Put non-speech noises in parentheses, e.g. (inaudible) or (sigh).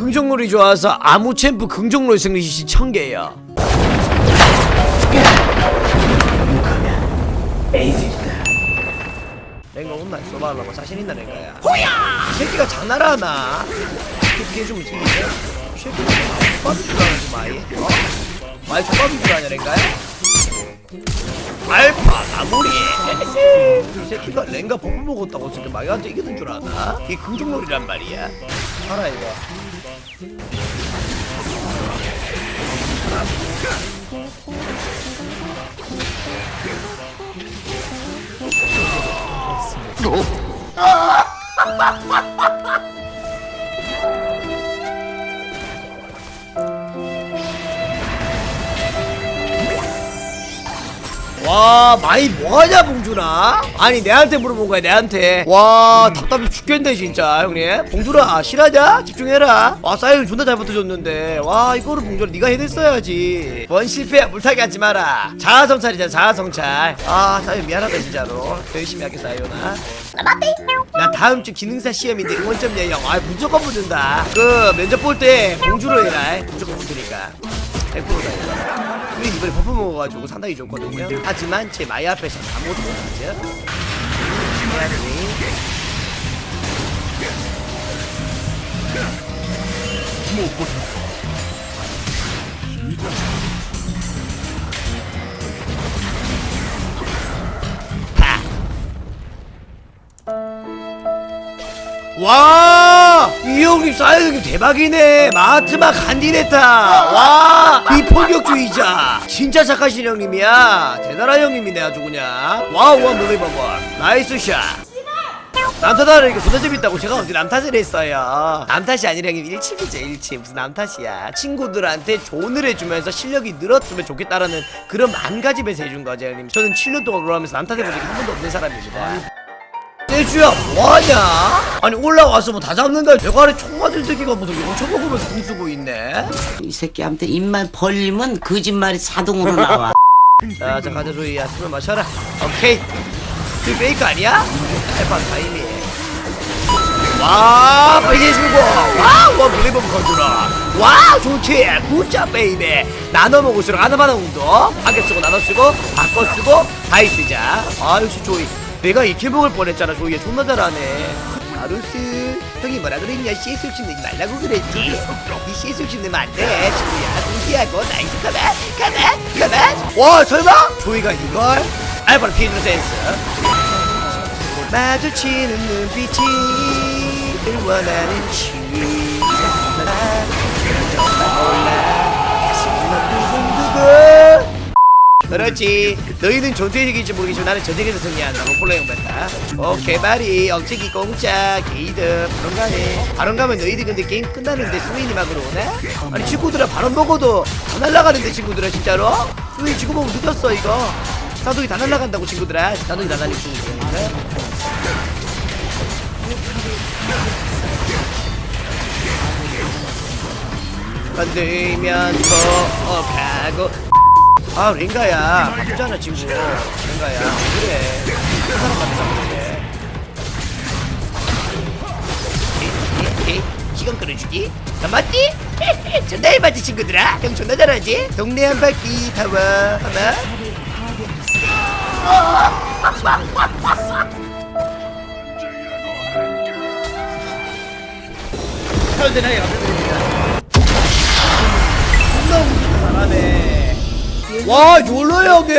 긍정놀이 좋아서 아무 챔프 긍정놀이 승리 시 1000개야 랭가 온나 써봐라고 자신 있나 랭가야 호야! 이 새끼가 장난하나 피해주면 되는데 이 새끼가 빠질 줄 아는 지 마이 어? 마이 족밥인 줄 아냐 랭가야? 알파 마무리 이 새끼가 랭가 버프 먹었다고 지금 마이한테 이기는 줄 아나? 이게 긍정놀이란 말이야 알아 이거 어? 아! (laughs) 와 많이 뭐하냐 봉준아? 아니 내한테 물어본 거야 내한테. 와 답답해 죽겠네 진짜 형님. 봉준아 실하냐? 집중해라. 와 사이언 존나 잘 붙어줬는데. 와 이거를 봉준아 네가 해냈어야지. 원 실패야 물타기 하지 마라. 자아성찰이잖아 자아성찰. 아 사이언 미안하다 진짜로. 더 열심히 할게 사이언아. 나 다음 주 기능사 시험인데 응원점 예형 아 무조건 붙는다. 그 면접 볼 때 봉주로 해라. 무조건 붙으니까. 100%다 이거 수인 이번에 버프 먹어가지고 상당히 좋거든요 하지만 제 마이 앞에서 아무것도 못하죠 해야지 파. 와! 이 형님 사이형님 대박이네. 마트마 간디네타. 와! 비폭력주의자. 진짜 착하신 형님이야. 대단한 형님이네 아주 그냥. 와우 와 몸에 봐봐. 나이스 샷. 남탓하니까 존나 재밌다고 제가 언제 남탓을 했어요 남 탓이 아니라 형님 일침이죠 일침 무슨 남 탓이야 친구들한테 조언을 해주면서 실력이 늘었으면 좋겠다라는 그런 마음가짐에서 해준 거죠 형님 저는 7년 동안 그러면서 남 탓해본 적이 한 번도 없는 사람입니다 떼주야 뭐하냐? 아니 올라와서 뭐 다 잡는다. 대가리 총 맞을 새끼가 무슨 용총 먹으면서 돈 쓰고 있네? 이 새끼한테 입만 벌리면 거짓말이 자동으로 나와. 자, 자 가자 조이야 술을 마셔라. 오케이. 그 페이크 아니야? 해판 타이밍. 와 빨리 주고. 와와 물리범 거주라 와 좋지. 굿자 베이베. 나눠 먹을수록 하나마나 운동. 한개 쓰고 나눠 쓰고 바꿔 쓰고 다이 쓰자. 아 역시 조이 내가 이킬 먹을 뻔했잖아 조이야 존나 잘하네. 아루스 형이 뭐라 그랬냐? CS60 내지 말라고 그랬지. 이 CS60 내면 안돼. 조이야 공기하고. 나이스 가만 가만 가만 와 설마? 조이가 이걸? 알바로 피해주는 센스. 마주치는 눈빛이 늘 원하는 취 그렇지? 너희는 전투력일지 모르겠지만 나는 전쟁에서 승리한다. 폴로 형 같다. 어 개발이. 억제기 공짜. 게이드 바론 가네. 바론 가면 너희들 근데 게임 끝나는데 스웨인이 막으로 오네? 아니 친구들아 바론 먹어도 다 날라가는데 친구들아 진짜로? 스웨인 지금 보면 늦었어 이거. 사독이 다 날라간다고 친구들아. 사독이 다 날리고 건들면 더 가고 아 랭가야. 바쁘잖아 친구 랭가야. 그래. 큰 사람 만나서 그래. 시간 끌어주기 나 맞지? (laughs) 존나 해봤지 친구들아. 형 존나 잘하지? 동네 한 바퀴 타와 하나. 현대나요 존나 운전 잘하네 와 욜로 형이